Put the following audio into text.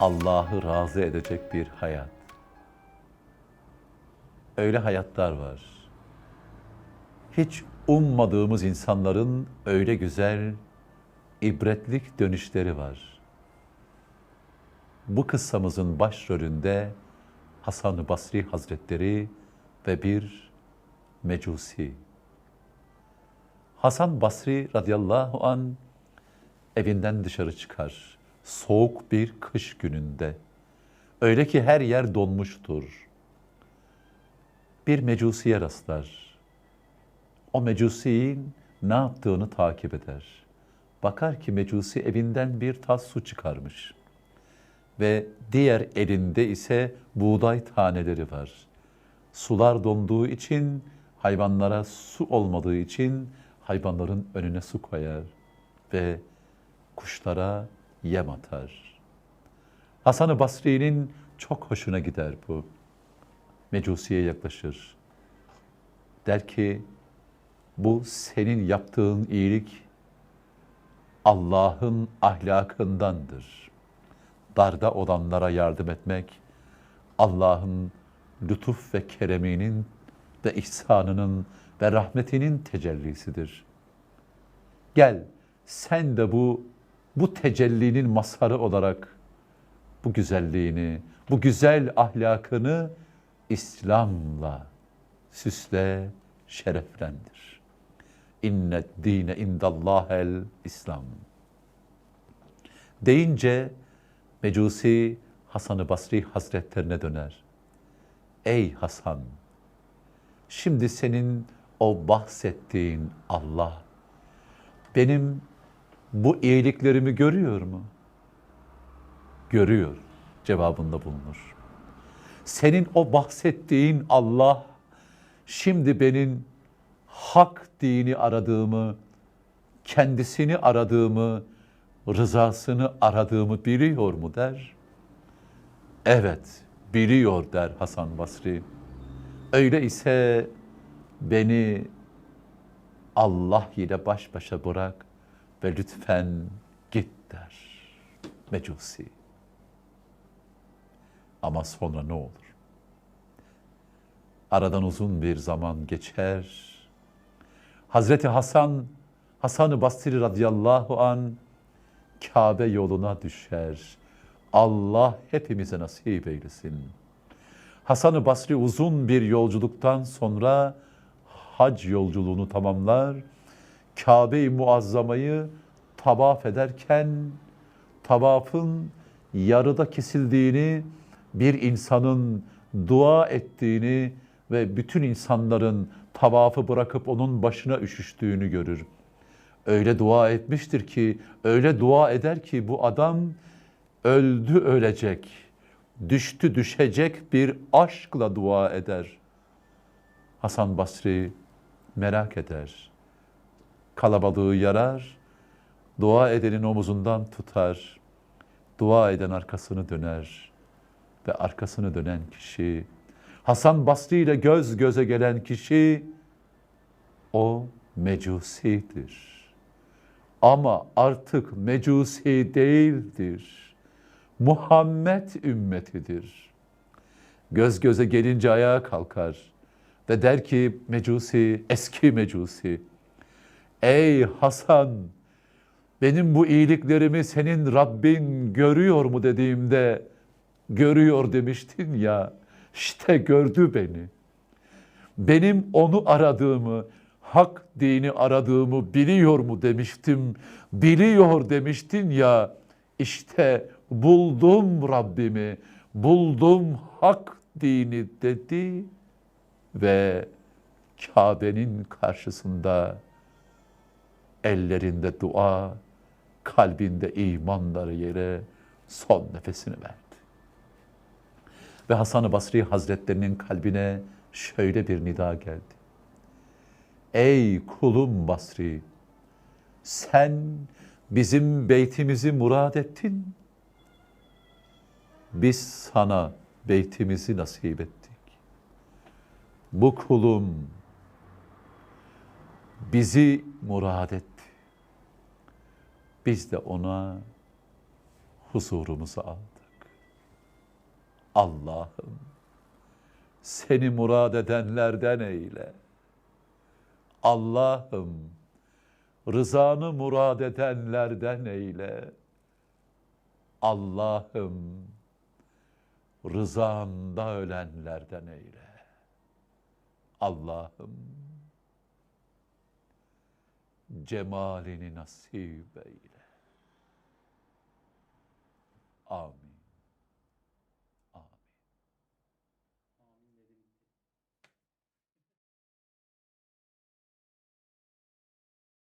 Allah'ı razı edecek bir hayat. Öyle hayatlar var. Hiç ummadığımız insanların öyle güzel, ibretlik dönüşleri var. Bu kıssamızın başrolünde Hasan-ı Basri Hazretleri ve bir mecusi. Hasan Basri radıyallahu an evinden dışarı çıkar. Soğuk bir kış gününde. Öyle ki her yer donmuştur. Bir mecusiye rastlar. O mecusiyin ne yaptığını takip eder. Bakar ki mecusi evinden bir tas su çıkarmış. Ve diğer elinde ise buğday taneleri var. Sular donduğu için, hayvanlara su olmadığı için hayvanların önüne su koyar ve kuşlara yem atar. Hasan-ı Basri'nin çok hoşuna gider bu. Mecusiye yaklaşır. Der ki, bu senin yaptığın iyilik Allah'ın ahlakındandır. Darda olanlara yardım etmek, Allah'ın lütuf ve kereminin ve ihsanının ve rahmetinin tecellisidir. Gel sen de bu bu tecellinin mazharı olarak bu güzelliğini, bu güzel ahlakını İslam'la süsle, şereflendir. İnnet dine indallahel İslam. Deyince Mecusi Hasan-ı Basri Hazretlerine döner. Ey Hasan, şimdi senin o bahsettiğin Allah benim bu iyiliklerimi görüyor mu? Görüyor cevabında bulunur. Senin o bahsettiğin Allah şimdi benim hak dini aradığımı, kendisini aradığımı, rızasını aradığımı biliyor mu der. Evet, biliyor der Hasan Basri. Öyle ise beni Allah ile baş başa bırak ve lütfen git der Mecusi. Ama sonra ne olur? Aradan uzun bir zaman geçer. Hazreti Hasan, Hasan-ı Basri radıyallahu an Kabe yoluna düşer. Allah hepimize nasip eylesin. Hasan-ı Basri uzun bir yolculuktan sonra hac yolculuğunu tamamlar. Kabe-i Muazzama'yı tavaf ederken tavafın yarıda kesildiğini, bir insanın dua ettiğini ve bütün insanların tavafı bırakıp onun başına üşüştüğünü görür. Öyle dua etmiştir ki, öyle dua eder ki bu adam öldü ölecek, düştü düşecek bir aşkla dua eder. Hasan Basri merak eder. Kalabalığı yarar, dua edenin omuzundan tutar. Dua eden arkasını döner ve arkasını dönen kişi, Hasan Basri ile göz göze gelen kişi o mecusidir. Ama artık mecusi değildir. Muhammed ümmetidir. Göz göze gelince ayağa kalkar ve der ki mecusi, eski mecusi, ey Hasan, benim bu iyiliklerimi senin Rabbin görüyor mu dediğimde, görüyor demiştin ya, işte gördü beni. Benim onu aradığımı, hak dini aradığımı biliyor mu demiştim. Biliyor demiştin ya. İşte buldum Rabbimi, buldum hak dini dedi ve Kabe'nin karşısında ellerinde dua, kalbinde imanları yere son nefesini verdi. Ve Hasan-ı Basri Hazretlerinin kalbine şöyle bir nida geldi. Ey kulum Basri, sen bizim beytimizi murad ettin. Biz sana beytimizi nasip ettik. Bu kulum bizi murad etti. Biz de ona huzurumuzu aldık. Allah'ım seni murad edenlerden eyle. Allah'ım rızanı murad edenlerden eyle. Allah'ım rızanda ölenlerden eyle. Allah'ım cemalini nasip eyle. Amin.